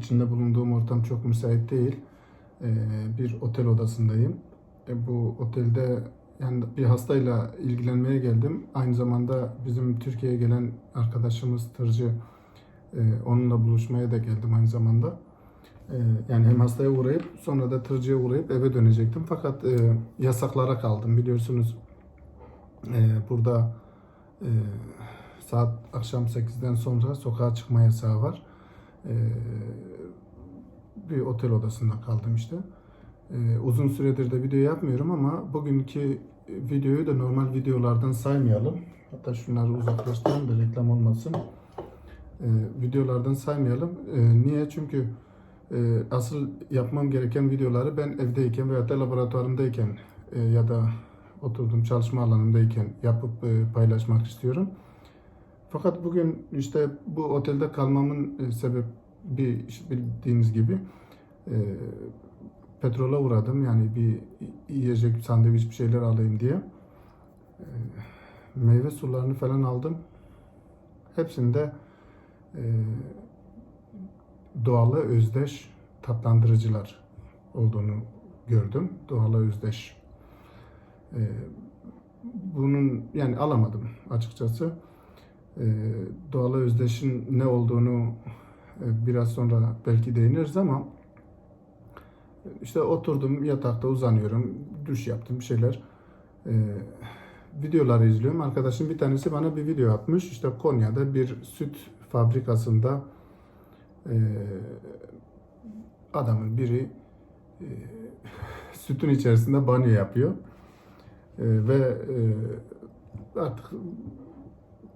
içinde bulunduğum ortam çok müsait değil. Ee, bir otel odasındayım. E, bu otelde yani bir hastayla ilgilenmeye geldim. Aynı zamanda bizim Türkiye'ye gelen arkadaşımız tırcı e, onunla buluşmaya da geldim aynı zamanda. E, yani hem hastaya uğrayıp sonra da tırcıya uğrayıp eve dönecektim. Fakat e, yasaklara kaldım biliyorsunuz. E, burada e, saat akşam 8'den sonra sokağa çıkma yasağı var. E, bir otel odasında kaldım işte. E, uzun süredir de video yapmıyorum ama bugünkü videoyu da normal videolardan saymayalım. Hatta şunları uzaklaştıralım da reklam olmasın. E, videolardan saymayalım. E, niye? Çünkü e, asıl yapmam gereken videoları ben evdeyken veya da laboratuvarımdayken e, ya da oturduğum çalışma alanımdayken yapıp e, paylaşmak istiyorum. Fakat bugün işte bu otelde kalmamın e, sebep bir işte bildiğiniz gibi e, petrola uğradım. Yani bir yiyecek, sandviç bir şeyler alayım diye. E, meyve sularını falan aldım. Hepsinde e, doğala özdeş tatlandırıcılar olduğunu gördüm. Doğala özdeş. E, bunun yani alamadım açıkçası. E, doğala özdeşin ne olduğunu biraz sonra belki değiniriz ama işte oturdum yatakta uzanıyorum, duş yaptım bir şeyler. E, videoları izliyorum. Arkadaşım bir tanesi bana bir video atmış. İşte Konya'da bir süt fabrikasında e, adamın biri e, sütün içerisinde banyo yapıyor. E, ve e, artık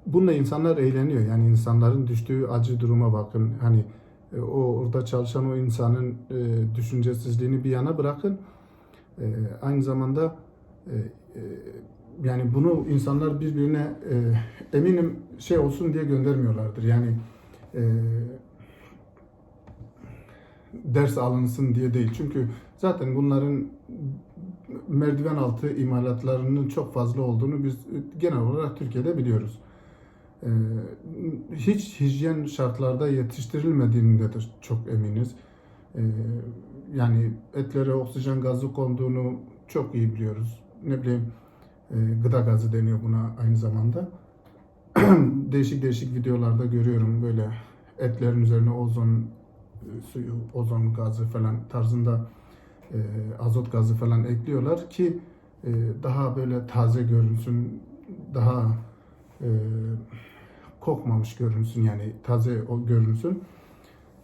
bununla insanlar eğleniyor. Yani insanların düştüğü acı duruma bakın. Hani e, o orada çalışan o insanın e, düşüncesizliğini bir yana bırakın. E, aynı zamanda e, e, yani bunu insanlar birbirine e, eminim şey olsun diye göndermiyorlardır. Yani e, ders alınsın diye değil. Çünkü zaten bunların merdiven altı imalatlarının çok fazla olduğunu biz genel olarak Türkiye'de biliyoruz. Hiç hijyen şartlarda yetiştirilmediğinde de çok eminiz. Yani etlere oksijen gazı konduğunu çok iyi biliyoruz. Ne bileyim gıda gazı deniyor buna aynı zamanda. değişik değişik videolarda görüyorum böyle etlerin üzerine ozon suyu, ozon gazı falan tarzında azot gazı falan ekliyorlar ki daha böyle taze görünsün, daha kokmamış görünsün yani taze o görünsün.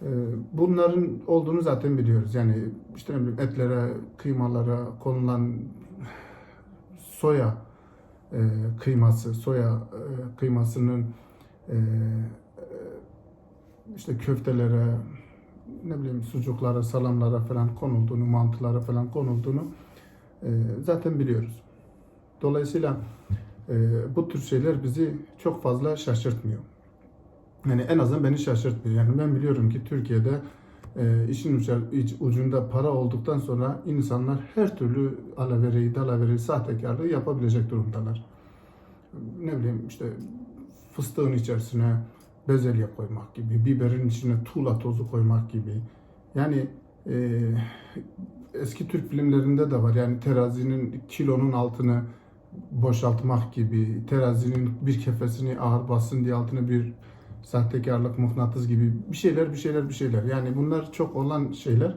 E, bunların olduğunu zaten biliyoruz. Yani işte etlere, kıymalara konulan soya e, kıyması, soya e, kıymasının e, işte köftelere, ne bileyim sucuklara, salamlara falan konulduğunu, mantılara falan konulduğunu zaten biliyoruz. Dolayısıyla bu tür şeyler bizi çok fazla şaşırtmıyor. Yani en azından beni şaşırtmıyor. Yani ben biliyorum ki Türkiye'de e, işin ucunda para olduktan sonra insanlar her türlü alavereyi, dalavereyi, sahtekarlığı yapabilecek durumdalar. Ne bileyim işte fıstığın içerisine bezelye koymak gibi, biberin içine tuğla tozu koymak gibi. Yani e, eski Türk filmlerinde de var. Yani terazinin kilonun altını boşaltmak gibi, terazinin bir kefesini ağır bassın diye altına bir sahtekarlık, mıknatıs gibi bir şeyler, bir şeyler, bir şeyler. Yani bunlar çok olan şeyler.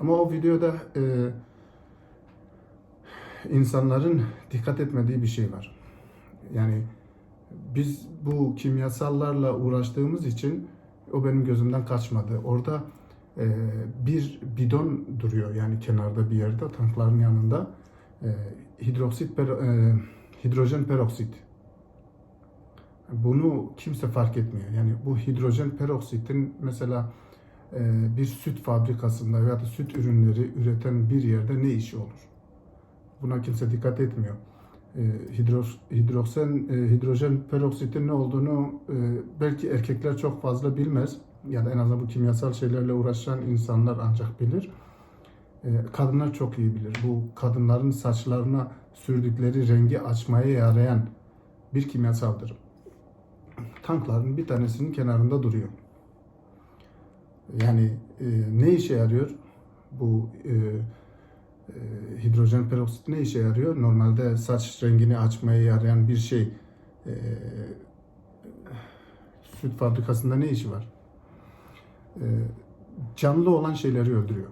Ama o videoda e, insanların dikkat etmediği bir şey var. Yani biz bu kimyasallarla uğraştığımız için o benim gözümden kaçmadı. Orada e, bir bidon duruyor yani kenarda bir yerde tankların yanında e, hidroksit per- e, hidrojen peroksit. Bunu kimse fark etmiyor. Yani bu hidrojen peroksitin mesela e, bir süt fabrikasında veya da süt ürünleri üreten bir yerde ne işi olur? Buna kimse dikkat etmiyor. E, hidro- hidrojen, e, hidrojen peroksitin ne olduğunu e, belki erkekler çok fazla bilmez ya da en azından bu kimyasal şeylerle uğraşan insanlar ancak bilir. E, kadınlar çok iyi bilir. Bu kadınların saçlarına sürdükleri rengi açmaya yarayan bir kimyasaldır. Tankların bir tanesinin kenarında duruyor. Yani e, ne işe yarıyor? Bu e, e, hidrojen peroksit ne işe yarıyor? Normalde saç rengini açmaya yarayan bir şey. E, süt fabrikasında ne işi var? E, canlı olan şeyleri öldürüyor.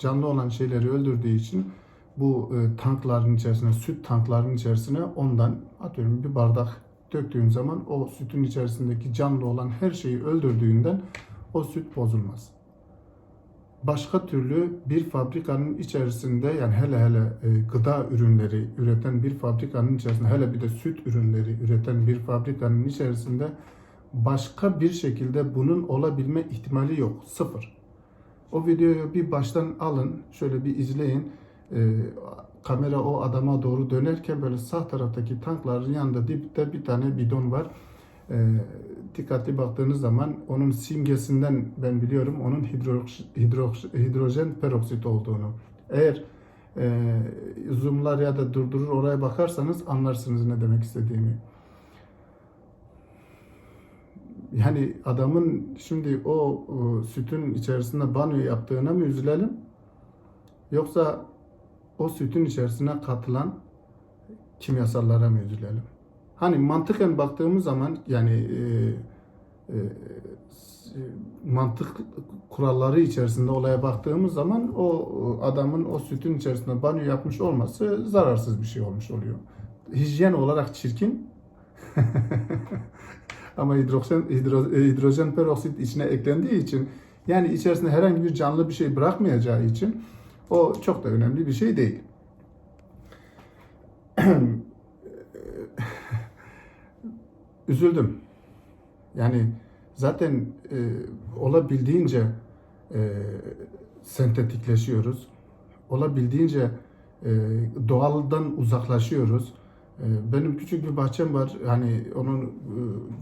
Canlı olan şeyleri öldürdüğü için bu e, tankların içerisine, süt tanklarının içerisine ondan atıyorum bir bardak döktüğün zaman o sütün içerisindeki canlı olan her şeyi öldürdüğünden o süt bozulmaz. Başka türlü bir fabrikanın içerisinde yani hele hele e, gıda ürünleri üreten bir fabrikanın içerisinde hele bir de süt ürünleri üreten bir fabrikanın içerisinde başka bir şekilde bunun olabilme ihtimali yok. Sıfır. O videoyu bir baştan alın, şöyle bir izleyin. Ee, kamera o adama doğru dönerken böyle sağ taraftaki tankların yanında dipte bir tane bidon var. Ee, dikkatli baktığınız zaman onun simgesinden ben biliyorum onun hidro, hidro, hidrojen peroksit olduğunu. Eğer e, zoomlar ya da durdurur oraya bakarsanız anlarsınız ne demek istediğimi. Yani adamın şimdi o, o sütün içerisinde banyo yaptığına mı üzülelim? Yoksa o sütün içerisine katılan kimyasallara mı üzülelim? Hani mantıken baktığımız zaman yani e, e, mantık kuralları içerisinde olaya baktığımız zaman o adamın o sütün içerisinde banyo yapmış olması zararsız bir şey olmuş oluyor. Hijyen olarak çirkin ama hidrojen, hidro, hidrojen peroksit içine eklendiği için yani içerisinde herhangi bir canlı bir şey bırakmayacağı için o çok da önemli bir şey değil. Üzüldüm. Yani zaten e, olabildiğince e, sentetikleşiyoruz. Olabildiğince e, doğaldan uzaklaşıyoruz. E, benim küçük bir bahçem var. Hani onun e,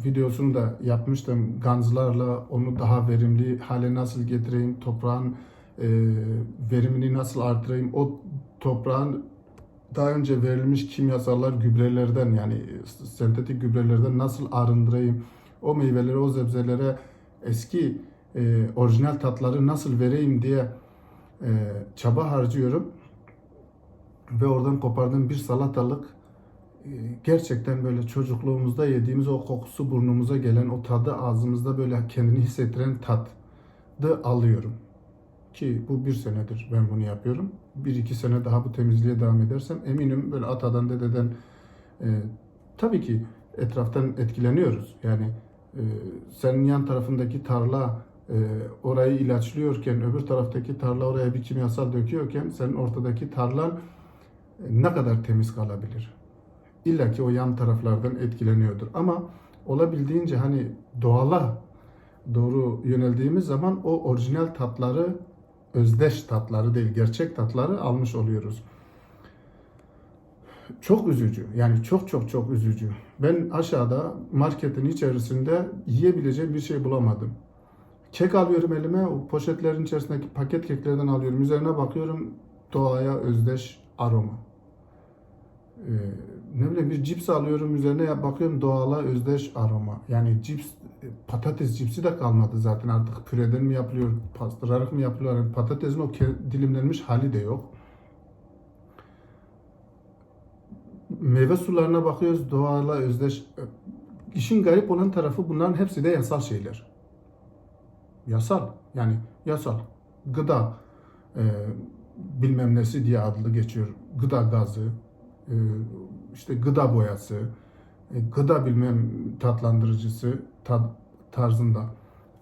videosunu da yapmıştım. Ganzlarla onu daha verimli hale nasıl getireyim, toprağın e, verimini nasıl artırayım, o toprağın daha önce verilmiş kimyasallar gübrelerden yani sentetik gübrelerden nasıl arındırayım, o meyvelere, o sebzelere eski e, orijinal tatları nasıl vereyim diye çaba harcıyorum. Ve oradan kopardığım bir salatalık gerçekten böyle çocukluğumuzda yediğimiz o kokusu burnumuza gelen, o tadı ağzımızda böyle kendini hissettiren tat da alıyorum. Ki bu bir senedir ben bunu yapıyorum. Bir iki sene daha bu temizliğe devam edersem eminim böyle atadan dededen e, tabii ki etraftan etkileniyoruz. Yani e, senin yan tarafındaki tarla e, orayı ilaçlıyorken öbür taraftaki tarla oraya bir kimyasal döküyorken senin ortadaki tarlan e, ne kadar temiz kalabilir? İlla ki o yan taraflardan etkileniyordur. Ama olabildiğince hani doğala doğru yöneldiğimiz zaman o orijinal tatları özdeş tatları değil gerçek tatları almış oluyoruz. Çok üzücü. Yani çok çok çok üzücü. Ben aşağıda marketin içerisinde yiyebileceğim bir şey bulamadım. Kek alıyorum elime, o poşetlerin içerisindeki paket keklerden alıyorum. Üzerine bakıyorum doğaya özdeş aroma. Ee, ne bileyim bir cips alıyorum üzerine bakıyorum doğala özdeş aroma. Yani cips patates cipsi de kalmadı zaten artık püreden mi yapılıyor, pastırarak mı yapılıyor? Yani patatesin o dilimlenmiş hali de yok. Meyve sularına bakıyoruz doğala özdeş. İşin garip olan tarafı bunların hepsi de yasal şeyler. Yasal yani yasal. Gıda e, bilmem nesi diye adlı geçiyor. Gıda gazı, e, işte gıda boyası, e, gıda bilmem tatlandırıcısı tat, tarzında.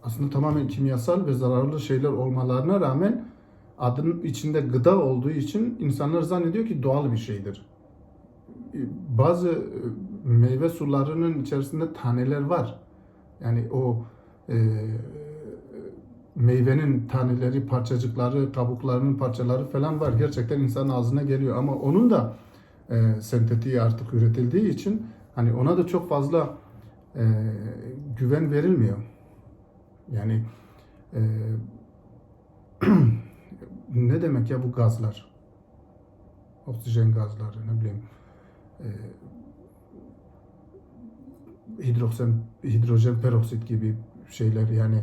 Aslında tamamen kimyasal ve zararlı şeyler olmalarına rağmen adının içinde gıda olduğu için insanlar zannediyor ki doğal bir şeydir. E, bazı meyve sularının içerisinde taneler var. Yani o e, meyvenin taneleri, parçacıkları, kabuklarının parçaları falan var. Gerçekten insanın ağzına geliyor ama onun da e, sentetiği artık üretildiği için hani ona da çok fazla e, güven verilmiyor. Yani e, ne demek ya bu gazlar? Oksijen gazları ne bileyim e, hidrojen, hidrojen peroksit gibi şeyler yani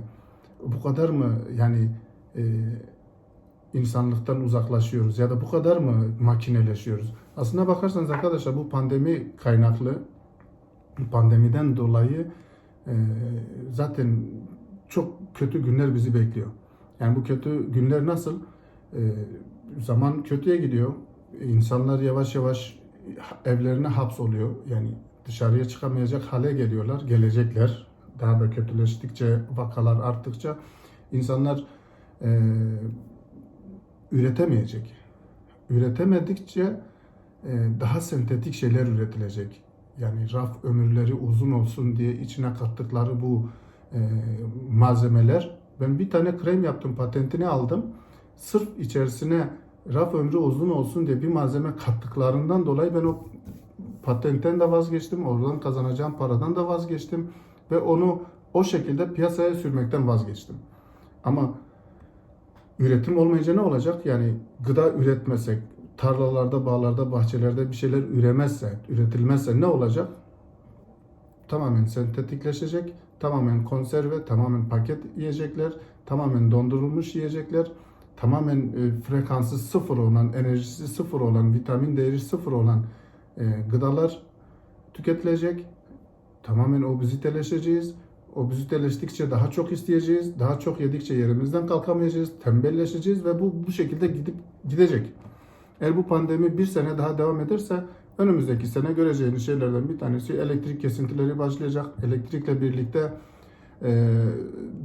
bu kadar mı yani e, insanlıktan uzaklaşıyoruz ya da bu kadar mı makineleşiyoruz? Aslına bakarsanız arkadaşlar bu pandemi kaynaklı pandemiden dolayı e, zaten çok kötü günler bizi bekliyor. Yani bu kötü günler nasıl? E, zaman kötüye gidiyor. İnsanlar yavaş yavaş evlerine hapsoluyor. Yani dışarıya çıkamayacak hale geliyorlar, gelecekler. Daha da kötüleştikçe, vakalar arttıkça insanlar e, üretemeyecek. Üretemedikçe e, daha sentetik şeyler üretilecek. Yani raf ömürleri uzun olsun diye içine kattıkları bu e, malzemeler. Ben bir tane krem yaptım, patentini aldım. Sırf içerisine raf ömrü uzun olsun diye bir malzeme kattıklarından dolayı ben o patentten de vazgeçtim. Oradan kazanacağım paradan da vazgeçtim. Ve onu o şekilde piyasaya sürmekten vazgeçtim. Ama üretim olmayınca ne olacak? Yani gıda üretmesek, tarlalarda, bağlarda, bahçelerde bir şeyler üremezse, üretilmezse ne olacak? Tamamen sentetikleşecek, tamamen konserve, tamamen paket yiyecekler, tamamen dondurulmuş yiyecekler, tamamen e, frekansı sıfır olan, enerjisi sıfır olan, vitamin değeri sıfır olan e, gıdalar tüketilecek. Tamamen obeziteleşeceğiz. Obeziteleştikçe daha çok isteyeceğiz. Daha çok yedikçe yerimizden kalkamayacağız. Tembelleşeceğiz ve bu bu şekilde gidip gidecek. Eğer bu pandemi bir sene daha devam ederse önümüzdeki sene göreceğiniz şeylerden bir tanesi elektrik kesintileri başlayacak. Elektrikle birlikte e,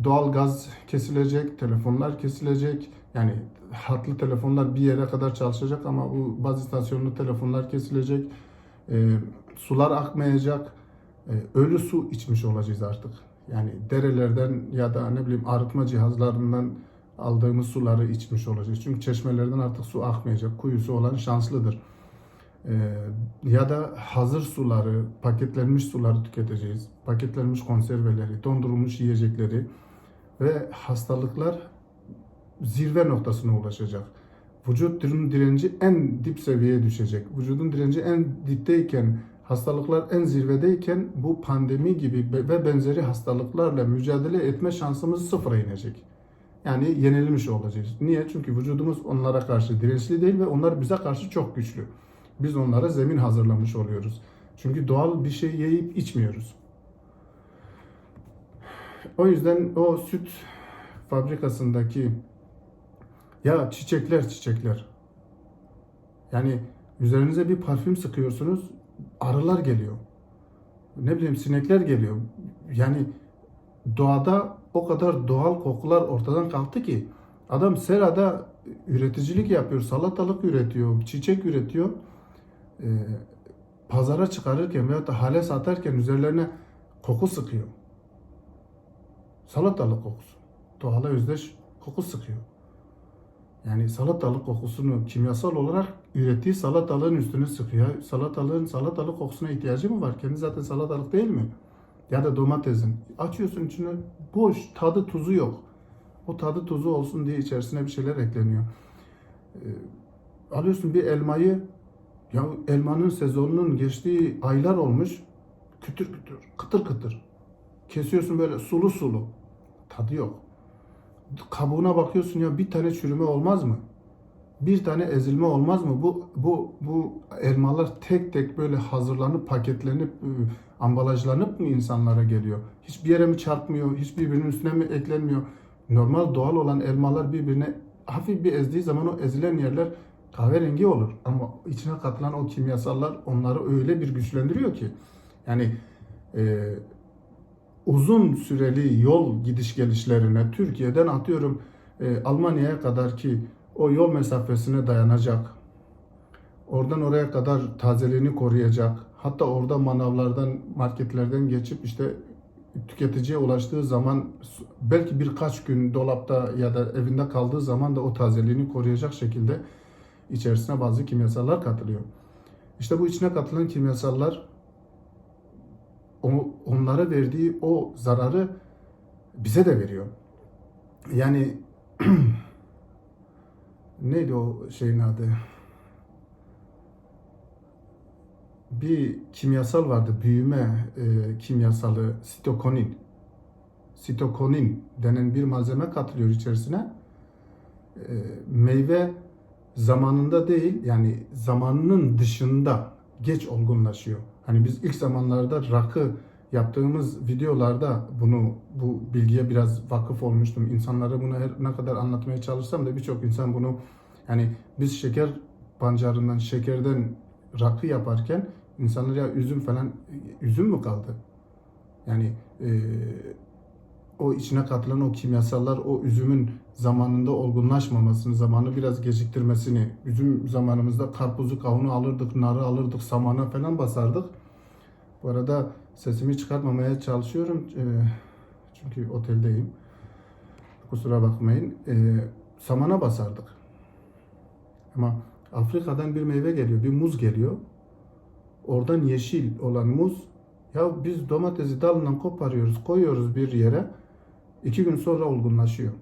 doğal gaz kesilecek, telefonlar kesilecek. Yani hatlı telefonlar bir yere kadar çalışacak ama bu baz istasyonlu telefonlar kesilecek. E, sular akmayacak. E, ölü su içmiş olacağız artık. Yani derelerden ya da ne bileyim arıtma cihazlarından aldığımız suları içmiş olacağız. Çünkü çeşmelerden artık su akmayacak. Kuyusu olan şanslıdır. Ee, ya da hazır suları, paketlenmiş suları tüketeceğiz. Paketlenmiş konserveleri, dondurulmuş yiyecekleri ve hastalıklar zirve noktasına ulaşacak. Vücudun direnci en dip seviyeye düşecek. Vücudun direnci en dipteyken, hastalıklar en zirvedeyken bu pandemi gibi ve benzeri hastalıklarla mücadele etme şansımız sıfıra inecek. Yani yenilmiş olacağız. Niye? Çünkü vücudumuz onlara karşı dirençli değil ve onlar bize karşı çok güçlü. Biz onlara zemin hazırlamış oluyoruz. Çünkü doğal bir şey yiyip içmiyoruz. O yüzden o süt fabrikasındaki ya çiçekler çiçekler. Yani üzerinize bir parfüm sıkıyorsunuz, arılar geliyor. Ne bileyim sinekler geliyor. Yani doğada o kadar doğal kokular ortadan kalktı ki adam serada üreticilik yapıyor, salatalık üretiyor, çiçek üretiyor. Ee, pazara çıkarırken veyahut da hale satarken üzerlerine koku sıkıyor. Salatalık kokusu. Doğala özdeş koku sıkıyor. Yani salatalık kokusunu kimyasal olarak ürettiği salatalığın üstüne sıkıyor. Salatalığın salatalık kokusuna ihtiyacı mı var? Kendi zaten salatalık değil mi? Ya da domatesin. Açıyorsun içine boş, tadı tuzu yok. O tadı tuzu olsun diye içerisine bir şeyler ekleniyor. Ee, alıyorsun bir elmayı, ya elmanın sezonunun geçtiği aylar olmuş. Kütür kütür, kıtır kıtır. Kesiyorsun böyle sulu sulu. Tadı yok. Kabuğuna bakıyorsun ya bir tane çürüme olmaz mı? Bir tane ezilme olmaz mı? Bu bu bu elmalar tek tek böyle hazırlanıp paketlenip e, ambalajlanıp mı insanlara geliyor? Hiçbir yere mi çarpmıyor? Hiçbirbirinin üstüne mi eklenmiyor? Normal doğal olan elmalar birbirine hafif bir ezdiği zaman o ezilen yerler kahverengi olur. Ama içine katılan o kimyasallar onları öyle bir güçlendiriyor ki yani e, uzun süreli yol gidiş gelişlerine Türkiye'den atıyorum e, Almanya'ya kadar ki o yol mesafesine dayanacak. Oradan oraya kadar tazeliğini koruyacak. Hatta orada manavlardan, marketlerden geçip işte tüketiciye ulaştığı zaman belki birkaç gün dolapta ya da evinde kaldığı zaman da o tazeliğini koruyacak şekilde içerisine bazı kimyasallar katılıyor. İşte bu içine katılan kimyasallar onlara verdiği o zararı bize de veriyor. Yani neydi o şeyin adı? Bir kimyasal vardı, büyüme e, kimyasalı, sitokonin. sitokonin denen bir malzeme katılıyor içerisine. E, meyve zamanında değil yani zamanının dışında geç olgunlaşıyor. Hani biz ilk zamanlarda rakı yaptığımız videolarda bunu bu bilgiye biraz vakıf olmuştum. İnsanlara bunu her ne kadar anlatmaya çalışsam da birçok insan bunu yani biz şeker pancarından, şekerden rakı yaparken insanlar ya üzüm falan üzüm mü kaldı? Yani e, o içine katılan o kimyasallar o üzümün zamanında olgunlaşmamasını, zamanı biraz geciktirmesini, üzüm zamanımızda karpuzu, kavunu alırdık, narı alırdık, samana falan basardık. Bu arada sesimi çıkartmamaya çalışıyorum. E, çünkü oteldeyim. Kusura bakmayın. E, samana basardık. Ama Afrika'dan bir meyve geliyor, bir muz geliyor. Oradan yeşil olan muz. Ya biz domatesi dalından koparıyoruz, koyuyoruz bir yere. iki gün sonra olgunlaşıyor.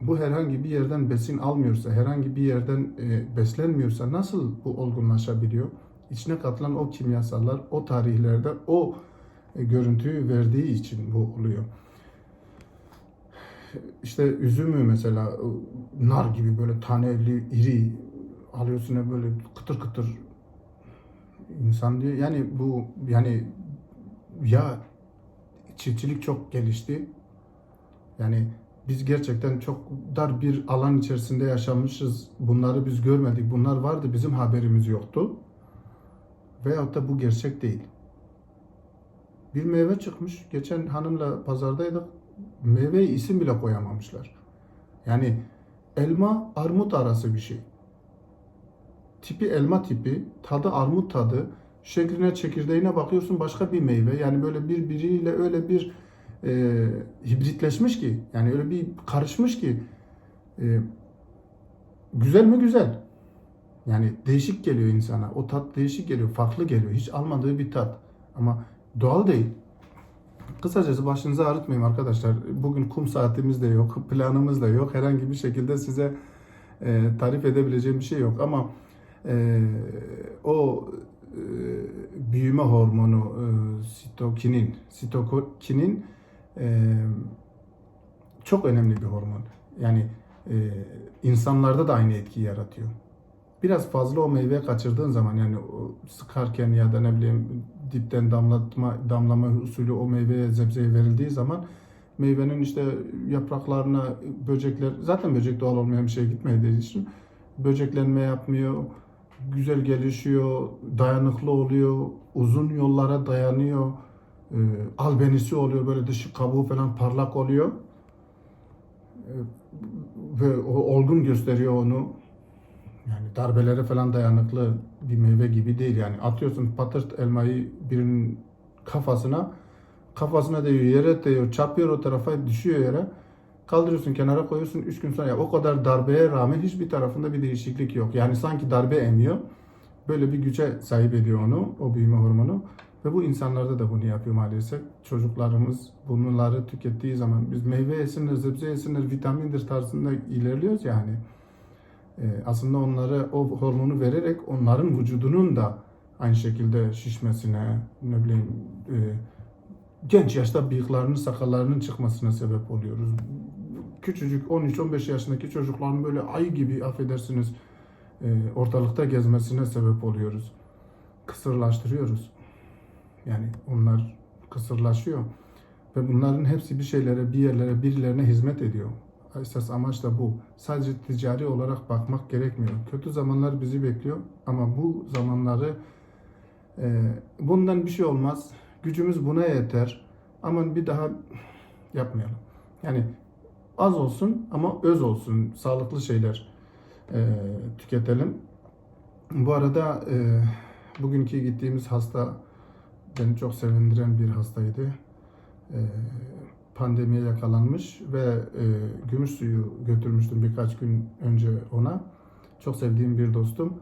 Bu herhangi bir yerden besin almıyorsa, herhangi bir yerden e, beslenmiyorsa nasıl bu olgunlaşabiliyor? İçine katılan o kimyasallar, o tarihlerde o e, görüntüyü verdiği için bu oluyor. İşte üzümü mesela e, nar gibi böyle taneli, iri alıyorsun ya böyle kıtır kıtır insan diyor. Yani bu yani ya çiftçilik çok gelişti. Yani biz gerçekten çok dar bir alan içerisinde yaşamışız. Bunları biz görmedik. Bunlar vardı bizim haberimiz yoktu. Veyahut da bu gerçek değil. Bir meyve çıkmış. Geçen hanımla pazardaydık. Meyveye isim bile koyamamışlar. Yani elma armut arası bir şey. Tipi elma tipi, tadı armut tadı, şekline çekirdeğine bakıyorsun başka bir meyve. Yani böyle birbiriyle öyle bir e, hibritleşmiş ki, yani öyle bir karışmış ki e, güzel mi güzel. Yani değişik geliyor insana. O tat değişik geliyor, farklı geliyor. Hiç almadığı bir tat. Ama doğal değil. Kısacası başınızı ağrıtmayayım arkadaşlar. Bugün kum saatimiz de yok, planımız da yok. Herhangi bir şekilde size e, tarif edebileceğim bir şey yok. Ama e, o e, büyüme hormonu e, sitokinin, sitokinin e, çok önemli bir hormon. Yani e, insanlarda da aynı etkiyi yaratıyor. Biraz fazla o meyve kaçırdığın zaman yani sıkarken ya da ne bileyim dipten damlatma damlama usulü o meyveye zebzeye verildiği zaman meyvenin işte yapraklarına böcekler zaten böcek doğal olmayan bir şey gitmediği için böceklenme yapmıyor, güzel gelişiyor, dayanıklı oluyor, uzun yollara dayanıyor, e, albenisi oluyor böyle dışı kabuğu falan parlak oluyor E, ve olgun gösteriyor onu. Yani darbelere falan dayanıklı bir meyve gibi değil yani. Atıyorsun patırt elmayı birinin kafasına, kafasına değiyor, yere değiyor, çarpıyor o tarafa, düşüyor yere. Kaldırıyorsun kenara koyuyorsun 3 gün sonra ya o kadar darbeye rağmen hiçbir tarafında bir değişiklik yok. Yani sanki darbe emiyor. Böyle bir güce sahip ediyor onu, o büyüme hormonu. Ve bu insanlarda da bunu yapıyor maalesef. Çocuklarımız bunları tükettiği zaman biz meyve yesinler, sebze yesinler, vitamindir tarzında ilerliyoruz yani. Ee, aslında onlara o hormonu vererek onların vücudunun da aynı şekilde şişmesine, ne bileyim e, genç yaşta bıyıklarının, sakallarının çıkmasına sebep oluyoruz. Küçücük 13-15 yaşındaki çocukların böyle ay gibi affedersiniz e, ortalıkta gezmesine sebep oluyoruz. Kısırlaştırıyoruz. Yani onlar kısırlaşıyor. Ve bunların hepsi bir şeylere, bir yerlere, birilerine hizmet ediyor. Esas amaç da bu. Sadece ticari olarak bakmak gerekmiyor. Kötü zamanlar bizi bekliyor ama bu zamanları e, bundan bir şey olmaz. Gücümüz buna yeter. Ama bir daha yapmayalım. Yani az olsun ama öz olsun. Sağlıklı şeyler e, tüketelim. Bu arada e, bugünkü gittiğimiz hasta beni çok sevindiren bir hastaydı. E, pandemiye yakalanmış ve e, gümüş suyu götürmüştüm birkaç gün önce ona. Çok sevdiğim bir dostum.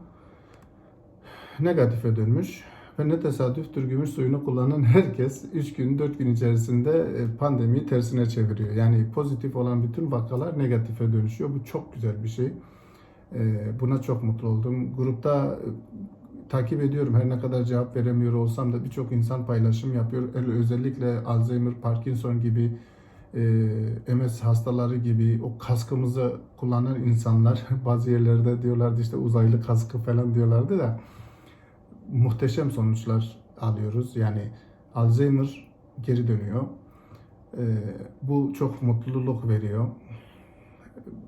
Negatife dönmüş. Ve ne tesadüftür gümüş suyunu kullanan herkes 3 gün 4 gün içerisinde e, pandemiyi tersine çeviriyor. Yani pozitif olan bütün vakalar negatife dönüşüyor. Bu çok güzel bir şey. E, Buna çok mutlu oldum. Grupta takip ediyorum. Her ne kadar cevap veremiyor olsam da birçok insan paylaşım yapıyor. Özellikle Alzheimer, Parkinson gibi e, MS hastaları gibi o kaskımızı kullanan insanlar bazı yerlerde diyorlardı işte uzaylı kaskı falan diyorlardı da muhteşem sonuçlar alıyoruz. Yani Alzheimer geri dönüyor. E, bu çok mutluluk veriyor.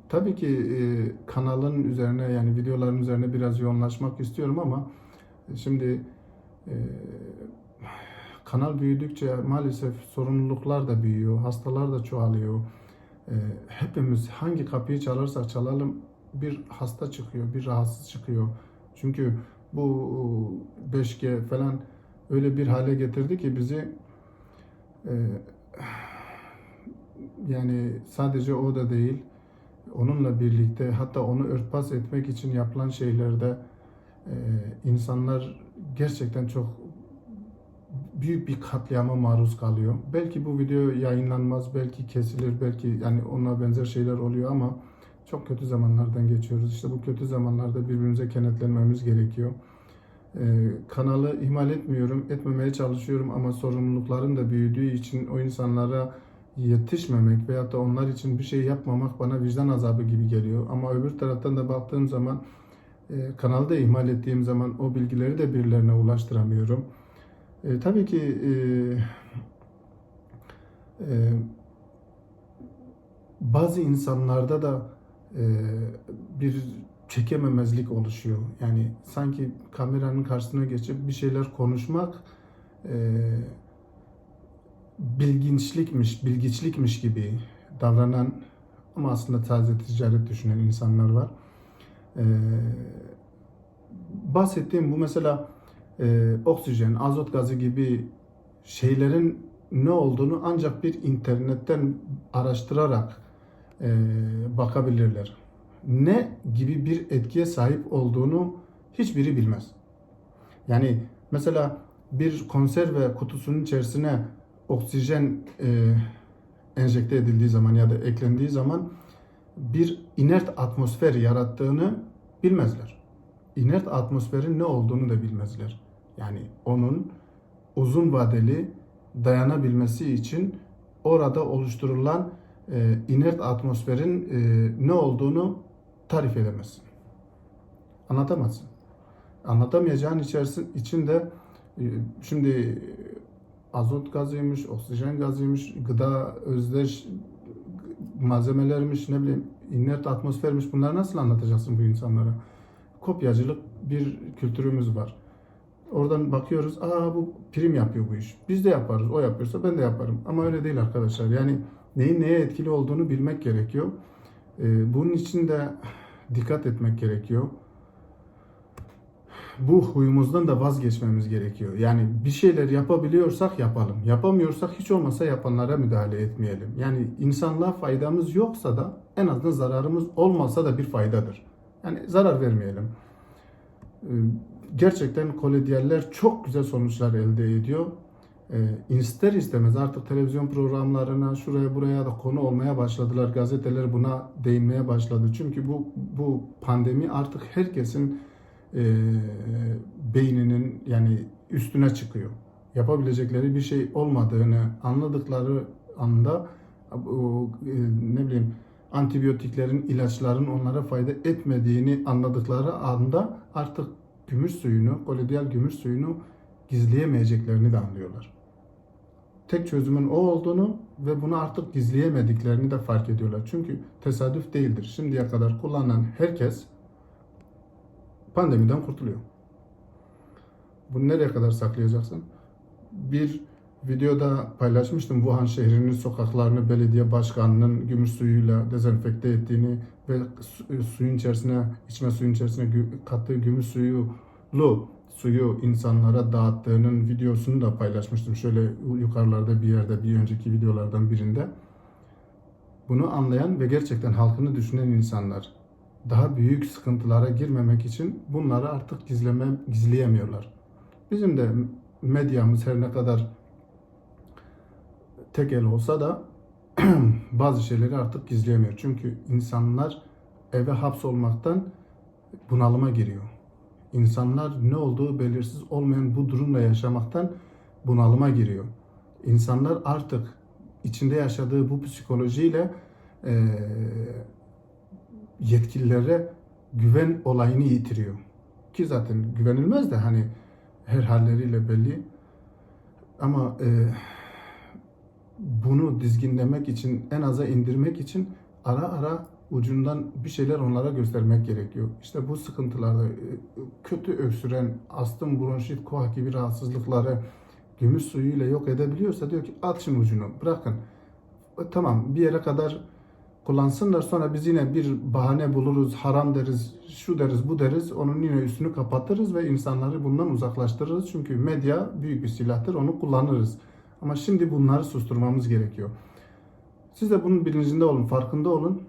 Tabii ki e, kanalın üzerine yani videoların üzerine biraz yoğunlaşmak istiyorum ama şimdi e, kanal büyüdükçe maalesef sorumluluklar da büyüyor, hastalar da çoğalıyor. E, hepimiz hangi kapıyı çalarsak çalalım bir hasta çıkıyor, bir rahatsız çıkıyor. Çünkü bu 5G falan öyle bir hale getirdi ki bizi e, yani sadece o da değil onunla birlikte hatta onu örtbas etmek için yapılan şeylerde e, insanlar gerçekten çok büyük bir katliama maruz kalıyor. Belki bu video yayınlanmaz, belki kesilir, belki yani ona benzer şeyler oluyor ama çok kötü zamanlardan geçiyoruz. İşte bu kötü zamanlarda birbirimize kenetlenmemiz gerekiyor. Ee, kanalı ihmal etmiyorum, etmemeye çalışıyorum ama sorumlulukların da büyüdüğü için o insanlara yetişmemek veyahut da onlar için bir şey yapmamak bana vicdan azabı gibi geliyor. Ama öbür taraftan da baktığım zaman e, kanalı da ihmal ettiğim zaman o bilgileri de birilerine ulaştıramıyorum. E, tabii ki e, e, bazı insanlarda da e, bir çekememezlik oluşuyor. Yani sanki kameranın karşısına geçip bir şeyler konuşmak e, bilginçlikmiş, bilgiçlikmiş gibi davranan ama aslında taze ticaret düşünen insanlar var. E, bahsettiğim bu mesela e, oksijen, azot gazı gibi şeylerin ne olduğunu ancak bir internetten araştırarak e, bakabilirler. Ne gibi bir etkiye sahip olduğunu hiçbiri bilmez. Yani mesela bir konserve kutusunun içerisine oksijen e, enjekte edildiği zaman ya da eklendiği zaman bir inert atmosfer yarattığını bilmezler. İnert atmosferin ne olduğunu da bilmezler. Yani onun uzun vadeli dayanabilmesi için orada oluşturulan e, inert atmosferin e, ne olduğunu tarif edemezsin. Anlatamazsın. Anlatamayacağın içerisin içinde e, şimdi azot gazıymış, oksijen gazıymış, gıda özdeş malzemelermiş, ne bileyim inert atmosfermiş bunları nasıl anlatacaksın bu insanlara? Kopyacılık bir kültürümüz var. Oradan bakıyoruz, aa bu prim yapıyor bu iş. Biz de yaparız, o yapıyorsa ben de yaparım. Ama öyle değil arkadaşlar. Yani neyin neye etkili olduğunu bilmek gerekiyor. Ee, bunun için de dikkat etmek gerekiyor. Bu huyumuzdan da vazgeçmemiz gerekiyor. Yani bir şeyler yapabiliyorsak yapalım. Yapamıyorsak hiç olmasa yapanlara müdahale etmeyelim. Yani insanlığa faydamız yoksa da en azından zararımız olmasa da bir faydadır. Yani zarar vermeyelim. Ee, gerçekten kolediyeller çok güzel sonuçlar elde ediyor. Ee, ister istemez artık televizyon programlarına şuraya buraya da konu olmaya başladılar. Gazeteler buna değinmeye başladı. Çünkü bu bu pandemi artık herkesin e, beyninin yani üstüne çıkıyor. Yapabilecekleri bir şey olmadığını anladıkları anda e, ne bileyim antibiyotiklerin, ilaçların onlara fayda etmediğini anladıkları anda artık gümüş suyunu, kolodiyal gümüş suyunu gizleyemeyeceklerini de anlıyorlar. Tek çözümün o olduğunu ve bunu artık gizleyemediklerini de fark ediyorlar. Çünkü tesadüf değildir. Şimdiye kadar kullanılan herkes pandemiden kurtuluyor. Bunu nereye kadar saklayacaksın? Bir videoda paylaşmıştım Wuhan şehrinin sokaklarını belediye başkanının gümüş suyuyla dezenfekte ettiğini ve su- suyun içerisine, içme suyun içerisine kattığı gümüş suyulu suyu insanlara dağıttığının videosunu da paylaşmıştım. Şöyle yukarılarda bir yerde bir önceki videolardan birinde. Bunu anlayan ve gerçekten halkını düşünen insanlar daha büyük sıkıntılara girmemek için bunları artık gizleme, gizleyemiyorlar. Bizim de medyamız her ne kadar tek el olsa da bazı şeyleri artık gizleyemiyor. Çünkü insanlar eve hapsolmaktan bunalıma giriyor. İnsanlar ne olduğu belirsiz olmayan bu durumla yaşamaktan bunalıma giriyor. İnsanlar artık içinde yaşadığı bu psikolojiyle e, yetkililere güven olayını yitiriyor. Ki zaten güvenilmez de hani her halleriyle belli. Ama e, bunu dizginlemek için, en aza indirmek için ara ara ucundan bir şeyler onlara göstermek gerekiyor. İşte bu sıkıntılarda e, kötü öksüren, astım, bronşit, koah gibi rahatsızlıkları gümüş suyuyla yok edebiliyorsa diyor ki at şunun ucunu bırakın. E, Tamam bir yere kadar kullansınlar sonra biz yine bir bahane buluruz, haram deriz, şu deriz, bu deriz. Onun yine üstünü kapatırız ve insanları bundan uzaklaştırırız. Çünkü medya büyük bir silahtır, onu kullanırız. Ama şimdi bunları susturmamız gerekiyor. Siz de bunun bilincinde olun, farkında olun.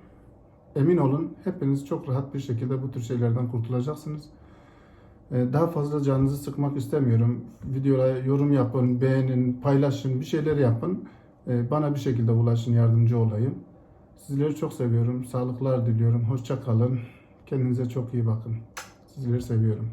Emin olun hepiniz çok rahat bir şekilde bu tür şeylerden kurtulacaksınız. Ee, Daha fazla canınızı sıkmak istemiyorum. Videoya yorum yapın, beğenin, paylaşın, bir şeyler yapın. Ee, Bana bir şekilde ulaşın, yardımcı olayım. Sizleri çok seviyorum. Sağlıklar diliyorum. Hoşça kalın. Kendinize çok iyi bakın. Sizleri seviyorum.